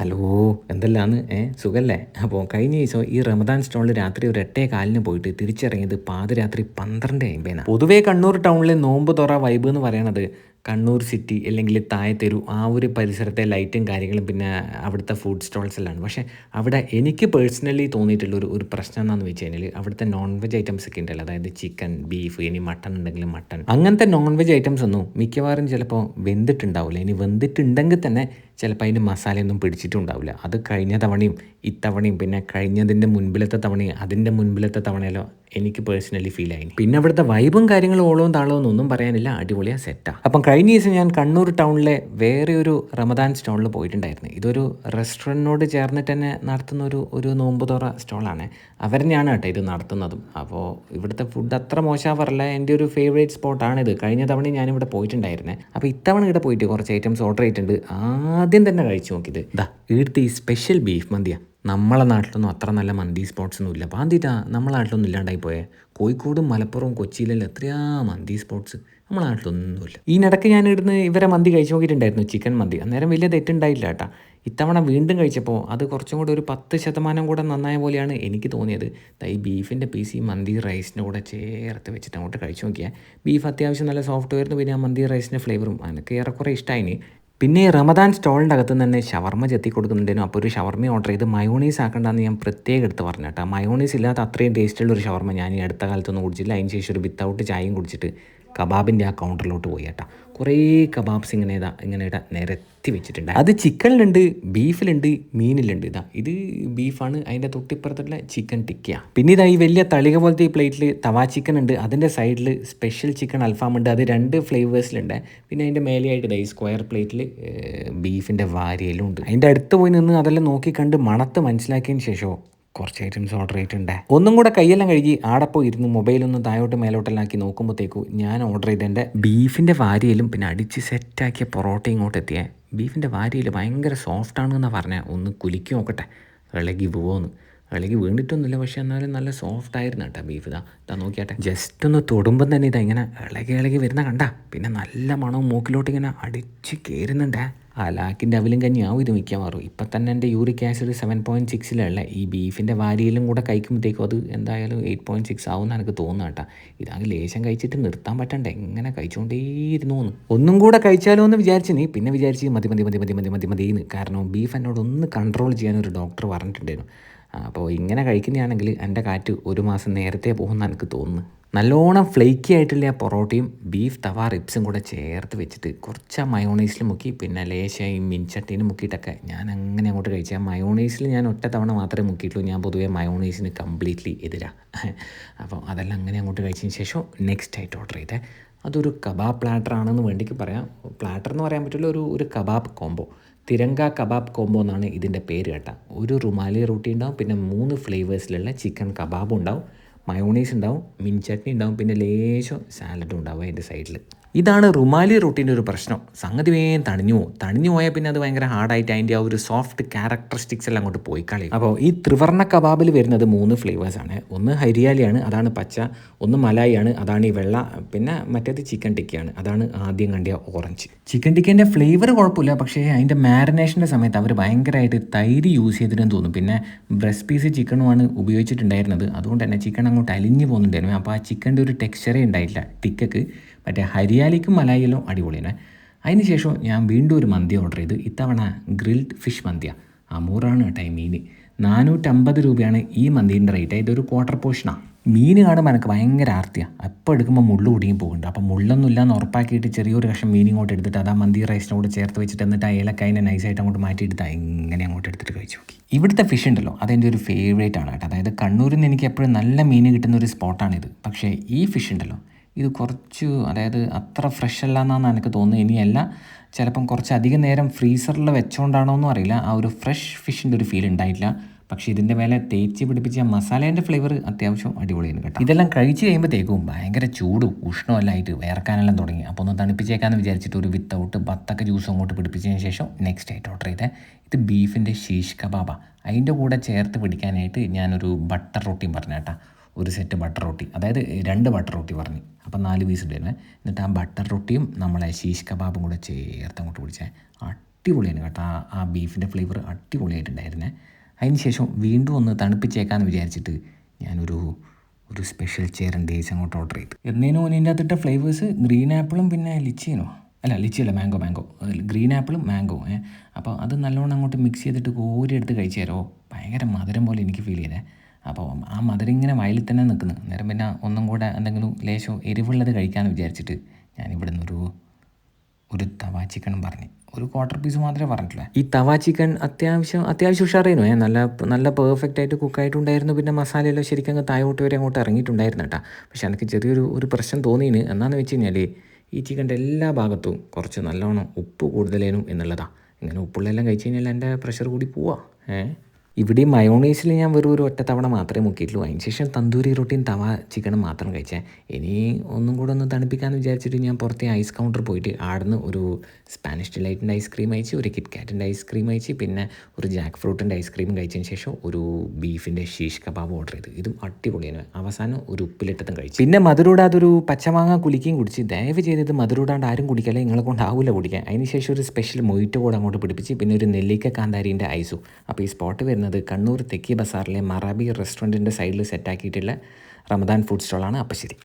Hello എന്തെല്ലാന്ന്? ഏ സുഖല്ലേ? അപ്പോൾ കഴിഞ്ഞ ദിവസം ഈ റമദാൻ സ്റ്റോളിൽ രാത്രി ഒരു എട്ടേ കാലിന് പോയിട്ട് തിരിച്ചിറങ്ങിയത് പാതിരാത്രി പന്ത്രണ്ട് അമ്പതിനാണ് പൊതുവേ കണ്ണൂർ ടൗണിലെ നോമ്പ് തുറ വൈബ് എന്ന് പറയണത് കണ്ണൂർ സിറ്റി അല്ലെങ്കിൽ തായത്തെരു ആ ഒരു പരിസരത്തെ ലൈറ്റും കാര്യങ്ങളും പിന്നെ അവിടുത്തെ ഫുഡ് സ്റ്റോൾസിലാണ് പക്ഷേ അവിടെ എനിക്ക് പേഴ്സണലി തോന്നിയിട്ടുള്ള ഒരു ഒരു പ്രശ്നം എന്താണെന്ന് വെച്ച് കഴിഞ്ഞാൽ അവിടുത്തെ നോൺ വെജ് ഐറ്റംസ് ഒക്കെ ഉണ്ടല്ലോ. അതായത് ചിക്കൻ ബീഫ് ഇനി മട്ടൺ ഉണ്ടെങ്കിൽ മട്ടൺ അങ്ങനത്തെ നോൺ വെജ് ഐറ്റംസ് ഒന്നും മിക്കവാറും ചിലപ്പോൾ വെന്തിട്ടുണ്ടാവില്ല. ഇനി വെന്തിട്ടുണ്ടെങ്കിൽ തന്നെ ചിലപ്പോൾ അതിന് മസാലയൊന്നും പിടിച്ചിട്ടുണ്ടാവില്ല. അത് കഴിഞ്ഞ തവണയും ഇത്തവണയും പിന്നെ കഴിഞ്ഞതിന്റെ മുൻപിലത്തെ തവണയും അതിന്റെ മുൻപിലത്തെ തവണയിലോ എനിക്ക് പേഴ്സണലി ഫീൽ ആയി. പിന്നെ അവിടുത്തെ വൈബും കാര്യങ്ങളും ഓളവും താളവും ഒന്നും പറയാനില്ല. അടിപൊളിയാണ് സെറ്റാണ് അപ്പം കഴിഞ്ഞ ദിവസം ഞാൻ കണ്ണൂർ ടൗണിലെ വേറെ ഒരു റമദാൻ സ്റ്റോളിൽ പോയിട്ടുണ്ടായിരുന്നു. ഇതൊരു റെസ്റ്റോറന്റിനോട് ചേർന്നിട്ട് തന്നെ നടത്തുന്ന ഒരു ഒരു നോമ്പ് തുറ സ്റ്റോളാണ്. അവർ തന്നെയാണ് കേട്ടോ ഇത് നടത്തുന്നതും. അപ്പോൾ ഇവിടുത്തെ ഫുഡ് അത്ര മോശമാവാറില്ല. എന്റെ ഒരു ഫേവറേറ്റ് സ്പോട്ടാണിത് കഴിഞ്ഞ തവണ ഞാനിവിടെ പോയിട്ടുണ്ടായിരുന്നേ. അപ്പോൾ ഇത്തവണ ഇവിടെ പോയിട്ട് കുറച്ച് ഐറ്റംസ് ഓർഡർ ചെയ്തിട്ടുണ്ട്. ആദ്യം തന്നെ കഴിച്ചു നോക്കിയത്. ഇതാ ഇവിടുത്തെ ഈ സ്പെഷ്യൽ ബീഫ് മന്തിയാണ് നമ്മളെ നാട്ടിലൊന്നും അത്ര നല്ല മന്തി സ്പോട്ട്സ് ഒന്നും ഇല്ല. അപ്പോൾ ആദ്യമായിട്ടാ നമ്മളെ നാട്ടിലൊന്നും ഇല്ലാണ്ടായി പോയേ. കോഴിക്കോടും മലപ്പുറവും കൊച്ചിയിലെല്ലാം എത്രയാ മന്തി സ്പോട്ട്സ് നമ്മളെ നാട്ടിലൊന്നുമില്ല. ഈ ഇടയ്ക്ക് ഞാൻ ഇടുന്ന ഇവരെ മന്തി കഴിച്ചു നോക്കിയിട്ടുണ്ടായിരുന്നു ചിക്കൻ മന്തി. അന്നേരം വലിയ തെറ്റുണ്ടായില്ല കേട്ടോ. ഇത്തവണ വീണ്ടും കഴിച്ചപ്പോൾ അത് കുറച്ചും കൂടെ ഒരു പത്ത് ശതമാനം കൂടെ നന്നായ പോലെയാണ് എനിക്ക് തോന്നിയത്. ഈ ബീഫിന്റെ പീസ് ഈ മന്തി റൈസിന്റെ കൂടെ ചേർത്ത് വെച്ചിട്ട് അങ്ങോട്ട് കഴിച്ചു നോക്കിയാൽ ബീഫ് അത്യാവശ്യം നല്ല സോഫ്റ്റ് ആയിരുന്നു പിന്നെ ആ മന്തി റൈസിന്റെ ഫ്ലേവറും എനിക്ക് ഏറെക്കുറെ ഇഷ്ടമായി പിന്നെ റമദാൻ സ്റ്റോളിന്റെ അകത്ത് തന്നെ ഷവർമ്മ ചെത്തി കൊടുക്കുന്നുണ്ടേനും. അപ്പോൾ ഒരു ഷവർമ്മ ഓർഡർ ചെയ്ത് മയോണീസ് ആക്കേണ്ടതെന്ന് ഞാൻ പ്രത്യേകം എടുത്ത് പറഞ്ഞു കേട്ടോ. മയോണീസ് ഇല്ലാത്ത അത്രയും ടേസ്റ്റുള്ള ഒരു ഷവർമ്മ ഞാൻ ഈ അടുത്ത കാലത്തൊന്നും കുടിച്ചില്ല. അതിന് ശേഷം ഒരു വിത്തൗട്ട് ചായയും കുടിച്ചിട്ട് കബാബിന്റെ ആ കൗണ്ടറിലോട്ട് പോയി കേട്ടോ. കുറേ കബാബ്സ് ഇങ്ങനെ ഇതാ ഇങ്ങനെ ഇടാ നിരത്തി വെച്ചിട്ടുണ്ട്. അത് ചിക്കനിലുണ്ട് ബീഫിലുണ്ട് മീനിലുണ്ട്. ഇതാ ഇത് ബീഫാണ് അതിന്റെ തൊട്ടിപ്പുറത്തുള്ള ചിക്കൻ ടിക്കയാണ് പിന്നെ ഇതാ ഈ വലിയ തളിക പോലത്തെ ഈ പ്ലേറ്റിൽ തവാ ചിക്കൻ ഉണ്ട്. അതിന്റെ സൈഡിൽ സ്പെഷ്യൽ ചിക്കൻ അൽഫാം ഉണ്ട്. അത് രണ്ട് ഫ്ലേവേഴ്സിലുണ്ട് പിന്നെ അതിന്റെ മേലെയായിട്ട് ഇതാ ഈ സ്ക്വയർ പ്ലേറ്റിൽ ബീഫിന്റെ വാരിയലും ഉണ്ട്. അതിന്റെ അടുത്ത് പോയി നിന്ന് അതെല്ലാം നോക്കി കണ്ട് മണത്ത് മനസ്സിലാക്കിയതിന് ശേഷമോ കുറച്ച് ഐറ്റംസ് ഓർഡർ ചെയ്തിട്ടുണ്ട്. ഒന്നും കൂടെ കൈയെല്ലാം കഴുകി ആടെ പോയി ഇരുന്ന് മൊബൈലൊന്ന് താഴോട്ട് മേലോട്ടെല്ലാം ആക്കി നോക്കുമ്പോഴത്തേക്കും ഞാൻ ഓർഡർ ചെയ്തതിന്റെ ബീഫിന്റെ വാരിയിലും പിന്നെ അടിച്ച് സെറ്റാക്കിയ പൊറോട്ട ഇങ്ങോട്ട് എത്തിയേ. ബീഫിന്റെ വാരിയൽ ഭയങ്കര സോഫ്റ്റ് ആണെന്ന് പറഞ്ഞാൽ ഒന്ന് കുലുക്കി നോക്കട്ടെ. ഇളകി പോവോന്ന്. ഇളകി വീണിട്ടൊന്നുമില്ല പക്ഷേ എന്നാലും നല്ല സോഫ്റ്റ് ആയിരുന്നു കേട്ടോ ബീഫ് ഇതാ. ഇതാ നോക്കിയാട്ടെ. ജസ്റ്റ് ഒന്ന് തൊടുമ്പം തന്നെ ഇതാ ഇങ്ങനെ ഇളകി ഇളകി വരുന്ന കണ്ട. പിന്നെ നല്ല മണവും മൂക്കിലോട്ട് ഇങ്ങനെ അടിച്ച് കയറുന്നുണ്ടേ അലാക്കിന്റെ അവിലും കഞ്ഞിയാവും ഇത് മിക്കവാറും. ഇപ്പം തന്നെ എന്റെ യൂറിക് ആസിഡ് സെവൻ പോയിന്റ് സിക്സിലുള്ള ഈ ബീഫിന്റെ വാരിയിലും കൂടെ കഴിക്കുമ്പോഴത്തേക്കും അത് എന്തായാലും എയ്റ്റ് പോയിന്റ് സിക്സ് ആവും എനിക്ക് തോന്നുന്നു കേട്ടോ. ഇതാകെ ലേശം കഴിച്ചിട്ട് നിർത്താൻ പറ്റണ്ടേ? എങ്ങനെ കഴിച്ചുകൊണ്ടേയിരുന്നു എന്ന്. ഒന്നും കൂടെ കഴിച്ചാലോ എന്ന് വിചാരിച്ചു നീ പിന്നെ വിചാരിച്ച് മതി മതി മതി മതി മതി മതി മതിയെന്ന് കാരണം ബീഫ് എന്നോട് ഒന്ന് കൺട്രോൾ ചെയ്യാൻ ഒരു ഡോക്ടർ പറഞ്ഞിട്ടുണ്ടായിരുന്നു അപ്പോൾ ഇങ്ങനെ കഴിക്കുന്നതാണെങ്കിൽ എന്റെ കാറ്റ് ഒരു മാസം നേരത്തെ പോകുമെന്ന് എനിക്ക് തോന്നുന്നു നല്ലോണം ഫ്ലേക്കി ആയിട്ടുള്ള ആ പൊറോട്ടയും ബീഫ് തവ റിപ്സും കൂടെ ചേർത്ത് വെച്ചിട്ട് കുറച്ച് ആ മയോണൈസിൽ മുക്കി പിന്നെ ലേശമായി മിൻചട്ടീന് മുക്കിയിട്ടൊക്കെ ഞാൻ അങ്ങനെ അങ്ങോട്ട് കഴിച്ചു. ആ മയോണൈസിൽ ഞാൻ ഒറ്റ തവണ മാത്രമേ മുക്കിയിട്ടുള്ളൂ. ഞാൻ പൊതുവേ മയോണൈസിന് കംപ്ലീറ്റ്ലി എതിരാണ് അപ്പോൾ അതെല്ലാം അങ്ങനെ അങ്ങോട്ട് കഴിച്ചതിന് ശേഷം നെക്സ്റ്റ് ആയിട്ട് ഓർഡർ ചെയ്തേ. അതൊരു കബാബ് പ്ലാറ്റർ ആണെന്ന് വേണ്ടിക്ക് പറയാം. പ്ലാറ്റർ എന്ന് പറയാൻ പറ്റില്ല ഒരു ഒരു കബാബ് കോംബോ തിരങ്ക കബാബ് കോംബോ എന്നാണ് ഇതിന്റെ പേര് കേട്ടോ. ഒരു റുമാലി റൊട്ടി ഉണ്ടാവും പിന്നെ മൂന്ന് ഫ്ലേവേഴ്സിലുള്ള ചിക്കൻ കബാബ് ഉണ്ടാവും. മയോണീസ് ഉണ്ടാവും മിൻ ചട്നി ഉണ്ടാവും പിന്നെ ലേശം സാലഡും ഉണ്ടാവും അതിന്റെ സൈഡിൽ ഇതാണ് റുമാലി റൊട്ടീന്റെ ഒരു പ്രശ്നം. സംഗതി വേഗം തണിഞ്ഞു പോകും തണിഞ്ഞു പോയാൽ പിന്നെ അത് ഭയങ്കര ഹാർഡായിട്ട് അതിന്റെ ആ ഒരു സോഫ്റ്റ് ക്യാരക്ടറിസ്റ്റിക്സ് എല്ലാം അങ്ങോട്ട് പോയി കളയും. അപ്പോൾ ഈ ത്രിവർണ കബാബിൽ വരുന്നത് മൂന്ന് ഫ്ലേവേഴ്സാണ് ഒന്ന് ഹരിയാലിയാണ് അതാണ് പച്ച. ഒന്ന് മലായിയാണ് അതാണ് ഈ വെള്ള. പിന്നെ മറ്റേത് ചിക്കൻ ടിക്കയാണ് അതാണ് ആദ്യം കണ്ടിയ ഓറഞ്ച് ചിക്കൻ ടിക്കേന്റെ ഫ്ലേവർ കുഴപ്പമില്ല. പക്ഷേ അതിന്റെ മാരിനേഷന്റെ സമയത്ത് അവർ ഭയങ്കരമായിട്ട് തൈര് യൂസ് ചെയ്തിട്ടെന്ന് തോന്നുന്നു പിന്നെ ബ്രസ്റ്റ് പീസ് ചിക്കനുമാണ് ഉപയോഗിച്ചിട്ടുണ്ടായിരുന്നത്. അതുകൊണ്ട് തന്നെ ചിക്കൻ അങ്ങോട്ട് അലിഞ്ഞു പോകുന്നുണ്ടായിരുന്നു. അപ്പോൾ ആ ചിക്കന്റെ ഒരു ടെക്സ്ചറേ ഉണ്ടായില്ല. ടിക്കക്ക് മറ്റേ ഹരിയാലിക്കും മലായിലും അടിപൊളിയാണ്. അതിനുശേഷം ഞാൻ വീണ്ടും ഒരു മന്തി ഓർഡർ ചെയ്തു. ഇത്തവണ ഗ്രിൽഡ് ഫിഷ് മന്തിയാണ് അമൂറാണ് കേട്ടോ ഈ മീൻ നാനൂറ്റമ്പത് രൂപയാണ് ഈ മന്തിന്റെ റേറ്റ് ഇതൊരു ക്വാർട്ടർ പോർഷനാണ് മീൻ കാണുമ്പോൾ എനിക്ക് ഭയങ്കര ആർത്തിയാണ് അപ്പോൾ എടുക്കുമ്പോൾ മുള്ളു കുടുങ്ങി പോകുന്നുണ്ട്. അപ്പോൾ മുള്ളൊന്നും ഇല്ലാന്ന് ഉറപ്പാക്കിയിട്ട് ചെറിയൊരു കഷ്ണം മീൻ ഇങ്ങോട്ട് എടുത്തിട്ട് അതാ മന്തി റൈസിനോട് ചേർത്ത് വെച്ചിട്ട് എന്നിട്ട് അതിനെ നൈസായിട്ട് അങ്ങോട്ട് മാറ്റിയെടുത്ത് എങ്ങനെ അങ്ങോട്ട് എടുത്തിട്ട് കഴിച്ചു നോക്കി. ഇവിടുത്തെ ഫിഷ് ഉണ്ടല്ലോ അതെന്റെ ഒരു ഫേവറേറ്റ് ആണ് കേട്ടോ. അതായത് കണ്ണൂരിൽ നിന്ന് എനിക്ക് എപ്പോഴും നല്ല മീൻ കിട്ടുന്ന ഒരു സ്പോട്ടാണിത് പക്ഷേ ഈ ഫിഷ് ഉണ്ടല്ലോ ഇത് കുറച്ച് അതായത് അത്ര ഫ്രഷ് അല്ല എന്നാണ് എനിക്ക് തോന്നുന്നത്. ഇനിയല്ല ചിലപ്പം കുറച്ച് അധികം നേരം ഫ്രീസറിൽ വെച്ചോണ്ടാണോ എന്നും അറിയില്ല. ആ ഒരു ഫ്രഷ് ഫിഷിന്റെ ഒരു ഫീൽ ഉണ്ടായിട്ടില്ല. പക്ഷേ ഇതിന്റെ മേലെ തേച്ച് പിടിപ്പിച്ച മസാലേന്റെ ഫ്ലേവർ അത്യാവശ്യം അടിപൊളിയാണ് കേട്ടോ. ഇതെല്ലാം കഴിച്ച് കഴിയുമ്പോഴത്തേക്കും ഭയങ്കര ചൂടും ആയിട്ട് വേർക്കാനെല്ലാം തുടങ്ങി. അപ്പോൾ ഒന്ന് തണുപ്പിച്ചേക്കാന്ന് വിചാരിച്ചിട്ട് ഒരു വിത്തൗട്ട് ബത്തക്ക ജ്യൂസ് അങ്ങോട്ട് പിടിപ്പിച്ചതിന് ശേഷം നെക്സ്റ്റ് ആയിട്ട് ഓർഡർ ചെയ്തത് ഇത് ബീഫിന്റെ ശീഷ് കബാബ. അതിന്റെ കൂടെ ചേർത്ത് പിടിക്കാനായിട്ട് ഞാനൊരു ബട്ടർ റൊട്ടിയും കേട്ടോ. ഒരു സെറ്റ് ബട്ടർ റൊട്ടി അതായത് രണ്ട് ബട്ടർ റൊട്ടി പറഞ്ഞു. അപ്പം നാല് പീസ് ഉണ്ടായിരുന്നേ എന്നിട്ട് ആ ബട്ടർ റൊട്ടിയും നമ്മളെ ശീഷ് കബാബും കൂടെ ചേർത്ത് അങ്ങോട്ട് പിടിച്ചേ. അടിപൊളിയാണ് കേട്ടോ. ആ ആ ബീഫിന്റെ ഫ്ലേവർ അടിപൊളിയായിട്ടുണ്ടായിരുന്നേ. അതിന് ശേഷം വീണ്ടും ഒന്ന് തണുപ്പിച്ചേക്കാന്ന് വിചാരിച്ചിട്ട് ഞാനൊരു ഒരു സ്പെഷ്യൽ ചെയറും ഡേയ്സ് അങ്ങോട്ട് ഓർഡർ ചെയ്തു. എന്നേനും ഇതിന്റെ അകത്തിട്ട ഫ്ലേവേഴ്സ് ഗ്രീൻ ആപ്പിളും പിന്നെ ലിച്ചിനോ അല്ല ലിച്ചിയല്ല മാംഗോ മാംഗോ ഗ്രീൻ ആപ്പിളും മാംഗോ ഏ. അപ്പോൾ അത് നല്ലോണം അങ്ങോട്ട് മിക്സ് ചെയ്തിട്ട് കോരി എടുത്ത് കഴിച്ചു തരുമോ ഭയങ്കര മധുരം പോലെ എനിക്ക് ഫീൽ ചെയ്തേ. അപ്പോൾ ആ മധുരം ഇങ്ങനെ വയലിൽ തന്നെ നിൽക്കുന്നു. നേരം പിന്നെ ഒന്നും കൂടെ എന്തെങ്കിലും ലേശം എരിവുള്ളത് കഴിക്കാമെന്ന് വിചാരിച്ചിട്ട് ഞാൻ ഇവിടെ നിന്നൊരു ഒരു തവ ചിക്കൻ പറഞ്ഞു. ഒരു ക്വാർട്ടർ പീസ് മാത്രമേ പറഞ്ഞിട്ടുള്ളൂ. ഈ തവ ചിക്കൻ അത്യാവശ്യം അത്യാവശ്യം ഉഷാറായിരുന്നു. ഏ നല്ല നല്ല പെർഫെക്റ്റ് ആയിട്ട് കുക്കായിട്ടുണ്ടായിരുന്നു പിന്നെ മസാലയെല്ലാം ശരിക്കും അങ്ങ് തായോട്ട് വരെ അങ്ങോട്ട് ഇറങ്ങിയിട്ടുണ്ടായിരുന്നു കേട്ടോ. പക്ഷെ എനിക്ക് ചെറിയൊരു ഒരു പ്രശ്നം തോന്നിയിന്. എന്നാന്ന് വെച്ച് കഴിഞ്ഞാൽ ഈ ചിക്കന്റെ എല്ലാ ഭാഗത്തും കുറച്ച് നല്ലോണം ഉപ്പ് കൂടുതലേനും എന്നുള്ളതാണ് ഇങ്ങനെ ഉപ്പുള്ളതെല്ലാം കഴിച്ച് കഴിഞ്ഞാൽ എന്റെ പ്രഷർ കൂടി പോവാ. ഏ? ഇവിടെ മയോണൈസിൽ ഞാൻ വെറും ഒരു ഒറ്റ തവണ മാത്രമേ മുക്കിയിട്ടുള്ളൂ. അതിന് ശേഷം തന്തൂരി റൊട്ടിയും തവ ചിക്കനും മാത്രം കഴിച്ചേ. ഇനി ഒന്നും കൂടെ ഒന്ന് തണുപ്പിക്കാമെന്ന് വിചാരിച്ചിട്ട് ഞാൻ പുറത്തെ ഐസ് കൗണ്ടർ പോയിട്ട് ആടുന്ന് ഒരു സ്പാനിഷ് ഡിലൈറ്റിന്റെ ഐസ്ക്രീം അയച്ച് ഒരു കിറ്റ് കാറ്റിന്റെ ഐസ്ക്രീം അയച്ച് പിന്നെ ഒരു ജാക്ക് ഫ്രൂട്ടിന്റെ ഐസ്ക്രീം കഴിച്ചതിന് ശേഷം ഒരു ബീഫിന്റെ ഷീഷ് കബാബ് ഓർഡർ ചെയ്തു. ഇതും അടിപൊളിയാണ് അവസാനം ഒരു ഉപ്പിലിട്ടതും കഴിച്ചു. പിന്നെ മധുരൂടാതെ ഒരു പച്ചമാങ്ങ കുലിക്കുകയും കുടിച്ച്. ദയവ് ചെയ്തത് മധുരൂടാണ്ട് ആരും കുടിക്കാതെ നിങ്ങളെ കൊണ്ടാവില്ല കുടിക്കാൻ. അതിന് ശേഷം ഒരു സ്പെഷ്യൽ മൊയ്റ്റ് കൂടെ അങ്ങോട്ട് പിടിപ്പിച്ച് പിന്നെ ഒരു നെല്ലിക്ക കാന്താരിന്റെ ഐസും. അപ്പോൾ ഈ സ്പോട്ട് വരുന്നത് കണ്ണൂർ തെക്കി ബസാറിലെ മറാബി റെസ്റ്റോറന്റിന്റെ സൈഡിൽ സെറ്റാക്കിയിട്ടുള്ള റമദാൻ ഫുഡ് സ്റ്റോളാണ് അപ്പോൾ ശരി.